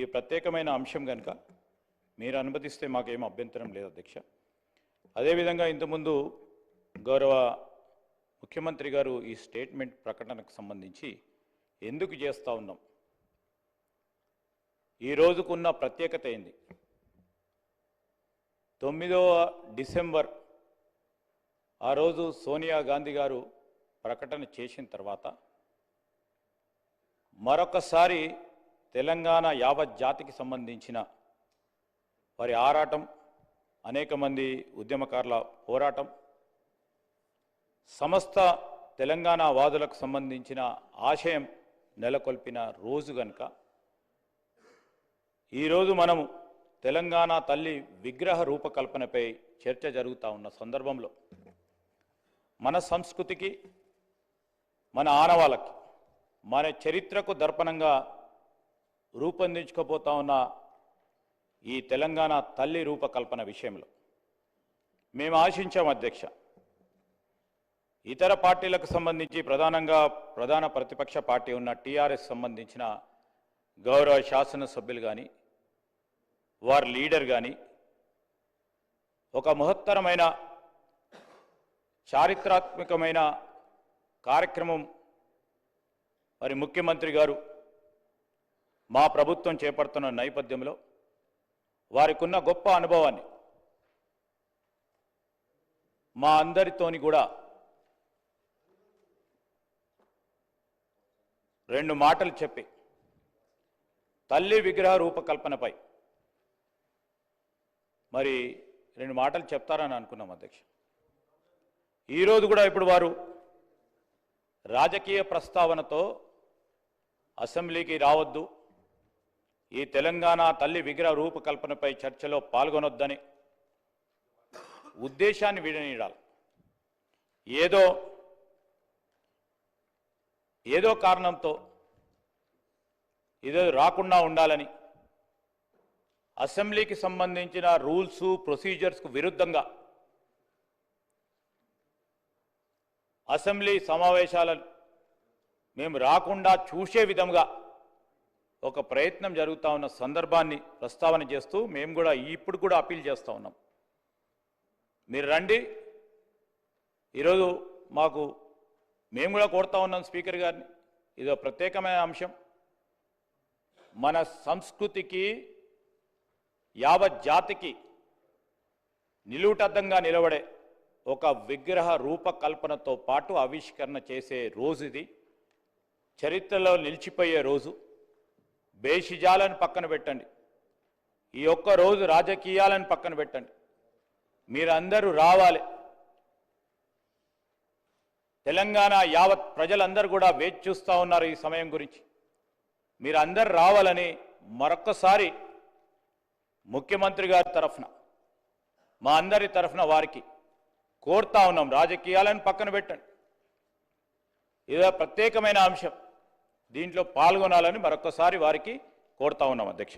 ఈ ప్రత్యేకమైన అంశం కనుక మీరు అనుమతిస్తే మాకేం అభ్యంతరం లేదు అధ్యక్ష. అదేవిధంగా ఇంతకుముందు గౌరవ ముఖ్యమంత్రి గారు ఈ స్టేట్మెంట్ ప్రకటనకు సంబంధించి ఎందుకు చేస్తూ ఉన్నాం? ఈ రోజుకున్న ప్రత్యేకత ఏంది? తొమ్మిదవ డిసెంబర్ ఆ రోజు సోనియా గాంధీ గారు ప్రకటన చేసిన తర్వాత మరొకసారి తెలంగాణ యావత్ జాతికి సంబంధించిన వారి ఆరాటం అనేక మంది ఉద్యమకారుల పోరాటం సమస్త తెలంగాణ వాదులకు సంబంధించిన ఆశయం నెలకొల్పిన రోజు గనుక ఈరోజు మనము తెలంగాణ తల్లి విగ్రహ రూపకల్పనపై చర్చ జరుగుతూ ఉన్న సందర్భంలో మన సంస్కృతికి మన ఆనవాళ్ళకి మన చరిత్రకు దర్పణంగా రూపొందించుకోబోతా ఉన్న ఈ తెలంగాణ తల్లి రూపకల్పన విషయంలో మేము ఆశించాం అధ్యక్ష. ఇతర పార్టీలకు సంబంధించి ప్రధానంగా ప్రధాన ప్రతిపక్ష పార్టీ ఉన్న టీఆర్ఎస్ సంబంధించిన గౌరవ శాసనసభ్యులు కానీ వారి లీడర్ కానీ ఒక మహత్తరమైన చారిత్రాత్మకమైన కార్యక్రమం మరి ముఖ్యమంత్రి గారు మా ప్రభుత్వం చేపడుతున్న నేపథ్యంలో వారికి ఉన్న గొప్ప అనుభవాన్ని మా అందరితోని కూడా రెండు మాటలు చెప్పి తల్లి విగ్రహ రూపకల్పనపై మరి రెండు మాటలు చెప్తారని అనుకున్నాం అధ్యక్ష. ఈరోజు కూడా ఇప్పుడు వారు రాజకీయ ప్రస్తావనతో అసెంబ్లీకి రావద్దు. ఈ తెలంగాణ తల్లి విగ్రహ రూపకల్పనపై చర్చలో పాల్గొనొద్దని ఉద్దేశాన్ని విడనీడాలి. ఏదో ఏదో కారణంతో ఏదో రాకుండా ఉండాలని అసెంబ్లీకి సంబంధించిన రూల్స్ ప్రొసీజర్స్కు విరుద్ధంగా అసెంబ్లీ సమావేశాలను మేము రాకుండా చూసే విధంగా ఒక ప్రయత్నం జరుగుతూ ఉన్న సందర్భాన్ని ప్రస్తావన చేస్తూ మేము కూడా ఇప్పుడు కూడా అప్పీల్ చేస్తూ ఉన్నాం. మీరు రండి. ఈరోజు మాకు మేము కూడా కోరుతా ఉన్నాం స్పీకర్ గారిని. ఇదో ప్రత్యేకమైన అంశం. మన సంస్కృతికి యావత్ జాతికి నిలువుటద్దంగా నిలబడే ఒక విగ్రహ రూపకల్పనతో పాటు ఆవిష్కరణ చేసే రోజు ఇది చరిత్రలో నిలిచిపోయే రోజు. బేషిజాలను పక్కన పెట్టండి. ఈ ఒక్క రోజు రాజకీయాలను పక్కన పెట్టండి. మీరందరూ రావాలి. తెలంగాణ యావత్ ప్రజలందరూ కూడా వేచి చూస్తూ ఉన్నారు ఈ సమయం గురించి. మీరు అందరు రావాలని మరొక్కసారి ముఖ్యమంత్రి గారి తరఫున మా అందరి తరఫున వారికి కోరుతా ఉన్నాం. రాజకీయాలను పక్కన పెట్టండి. ఇదో ప్రత్యేకమైన అంశం. దీంట్లో పాల్గొనాలని మరొకసారి వారికి కోరుతా ఉన్నాం అధ్యక్ష.